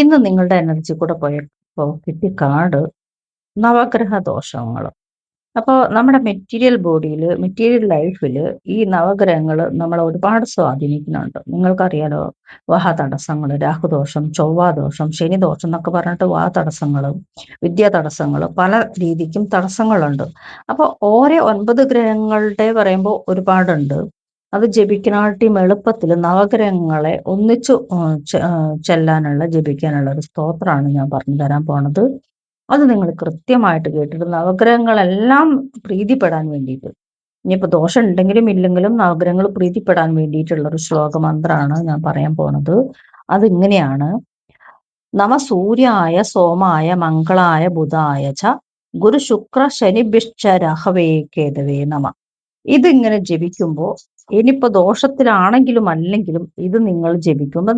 ഇന്ന് നിങ്ങളുടെ എനർജി കൂടെ പോയപ്പോൾ കിട്ടിയ കാട് നവഗ്രഹ ദോഷങ്ങൾ അപ്പോൾ നമ്മുടെ മെറ്റീരിയൽ ബോഡിയിൽ മെറ്റീരിയൽ ലൈഫിൽ ഈ നവഗ്രഹങ്ങൾ നമ്മളെ ഒരുപാട് സ്വാധീനിക്കുന്നുണ്ട്. നിങ്ങൾക്കറിയാലോ വാഹ തടസ്സങ്ങൾ രാഹുദോഷം ചൊവ്വാദോഷം ശനിദോഷം എന്നൊക്കെ പറഞ്ഞിട്ട് വാഹ തടസ്സങ്ങൾ വിദ്യാ തടസ്സങ്ങൾ പല രീതിക്കും തടസ്സങ്ങളുണ്ട്. അപ്പോൾ ഓരോ ഒൻപത് ഗ്രഹങ്ങളുടെ പറയുമ്പോൾ ഒരുപാടുണ്ട്. അത് ജപിക്കാനായിട്ടും എളുപ്പത്തിൽ നവഗ്രഹങ്ങളെ ഒന്നിച്ചു ചെല്ലാനുള്ള ജപിക്കാനുള്ള ഒരു സ്തോത്രമാണ് ഞാൻ പറഞ്ഞു തരാൻ പോണത്. അത് നിങ്ങൾ കൃത്യമായിട്ട് കേട്ടിട്ട് നവഗ്രഹങ്ങളെല്ലാം പ്രീതിപ്പെടാൻ വേണ്ടിയിട്ട്. ഇനിയിപ്പോൾ ദോഷം ഉണ്ടെങ്കിലും ഇല്ലെങ്കിലും നവഗ്രഹങ്ങൾ പ്രീതിപ്പെടാൻ വേണ്ടിയിട്ടുള്ള ഒരു ശ്ലോകമന്ത്രമാണ് ഞാൻ പറയാൻ പോണത്. അതിങ്ങനെയാണ്. നമ സൂര്യായ സോമായ മംഗളായ ബുധായ ച ഗുരു ശുക്ര ശനിഭിഷ്ട രാഹവേ കേതവേ നമ. ഇതിങ്ങനെ ജപിക്കുമ്പോൾ ഇനിയിപ്പോ ദോഷത്തിലാണെങ്കിലും അല്ലെങ്കിലും ഇത് നിങ്ങൾ ജപിക്കുമ്പോൾ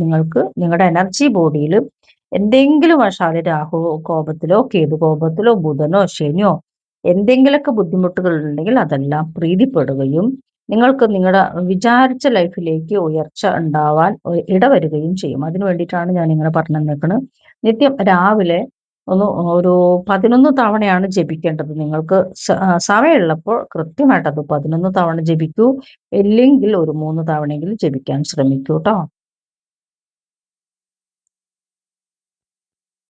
നിങ്ങൾക്ക് നിങ്ങളുടെ എനർജി ബോഡിയിൽ എന്തെങ്കിലും വശാൽ രാഹു കോപത്തിലോ കേതു കോപത്തിലോ ബുധനോ ശനിയോ എന്തെങ്കിലുമൊക്കെ ബുദ്ധിമുട്ടുകൾ ഉണ്ടെങ്കിൽ അതെല്ലാം പ്രീതിപ്പെടുകയും നിങ്ങൾക്ക് നിങ്ങളുടെ വിചാരിച്ച ലൈഫിലേക്ക് ഉയർച്ച ഉണ്ടാവാൻ ഇടവരുകയും ചെയ്യും. അതിനു വേണ്ടിയിട്ടാണ് ഞാൻ ഇങ്ങനെ പറഞ്ഞു നിൽക്കുന്നത് നിത്യം രാവിലെ ഒന്ന് ഒരു പതിനൊന്ന് തവണയാണ് ജപിക്കേണ്ടത്. നിങ്ങൾക്ക് സമയമുള്ളപ്പോൾ കൃത്യമായിട്ട് അത് പതിനൊന്ന് തവണ ജപിക്കൂ. ഇല്ലെങ്കിൽ ഒരു മൂന്ന് തവണയെങ്കിലും ജപിക്കാൻ ശ്രമിക്കൂ കേട്ടോ